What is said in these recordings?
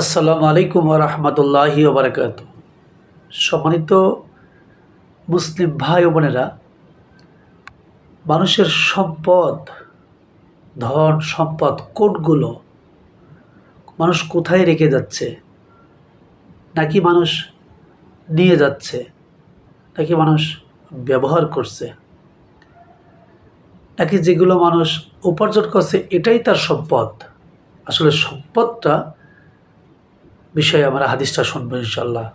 আসসালামু আলাইকুম রহমতুল্লাহি ওবরাকাত সম্মানিত মুসলিম ভাই বোনেরা, মানুষের সম্পদ, ধন, সম্পদ কোটগুলো মানুষ কোথায় রেখে যাচ্ছে? নাকি মানুষ নিয়ে যাচ্ছে? নাকি মানুষ ব্যবহার করছে? নাকি যেগুলো মানুষ উপার্জন করছে, এটাই তার সম্পদ? আসলে সম্পদটা বিষয়ে আমরা হাদিসটা শুনব ইনশাল্লাহ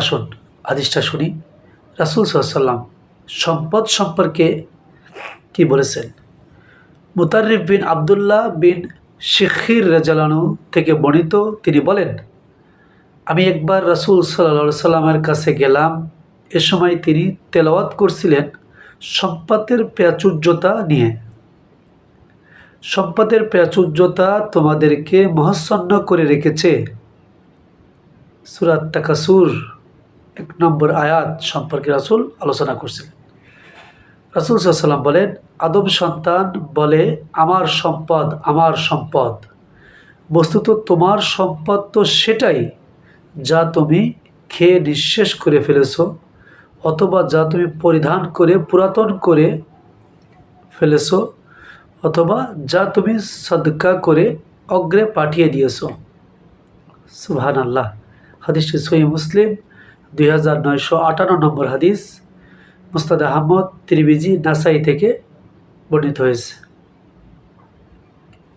আসুন, হাদিসটা শুনি। রাসুল সাল্লাম সম্পদ সম্পর্কে কি বলেছেন? মুতারিফ বিন আবদুল্লাহ বিন শিখির রেজালানু থেকে বর্ণিত তিনি বলেন, আমি একবার রাসুল সাল্লা সাল্লামের কাছে গেলাম। এ সময় তিনি তেলাওয়াত করছিলেন সম্পদের প্রাচুর্যতা নিয়ে। সম্পদের প্রাচুর্যতা তোমাদেরকে মহাচ্ছন্ন করে রেখেছে। সুরাত তাকাসুর, এক নম্বর আয়াত সম্পর্কে রাসুল আলোচনা করছিলেন রাসুল সাল্লাম বলেন, আদম সন্তান বলে, আমার সম্পদ আমার সম্পদ। বস্তুত তোমার সম্পদ তো সেটাই যা তুমি খেয়ে নিঃশেষ করে ফেলেছ, অথবা যা তুমি পরিধান করে, পুরাতন করে ফেলেছ অথবা যা তুমি সদকা করে অগ্রে পাঠিয়ে দিয়েছ। সুবহান আল্লাহ হাদিসটি সহি মুসলিম, দুই হাজার নয়শো আটান্ন নম্বর হাদিস। মুস্তাদ আহমদ ত্রিবিজি নাসাই থেকে বর্ণিত হয়েছে।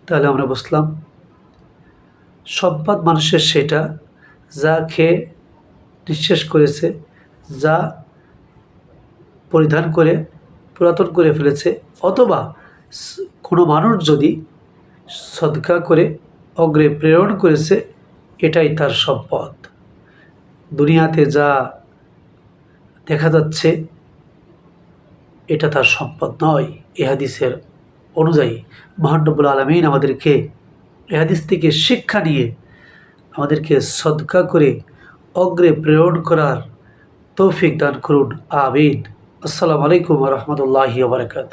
তাহলে আমরা বুঝলাম, সম্পদ মানুষের সেটা যা খেয়ে নিঃশেষ করেছে, যা পরিধান করে, পুরাতন করে ফেলেছে, অথবা কোনো মানুষ যদি সদকা করে, অগ্রে প্রেরণ করেছে, এটাই তার সম্পদ। দুনিয়াতে যা দেখা যাচ্ছে, এটা তার সম্পদ নয়। এ হাদিসের অনুযায়ী মহানবুল আলমিন আমাদেরকে এ হাদিস থেকে শিক্ষা নিয়ে আমাদেরকে সদকা করে, অগ্রে প্রেরণ করার তৌফিক দান করুন। আমিন। আসসালামু আলাইকুম রহমতুল্লাহি বারকাত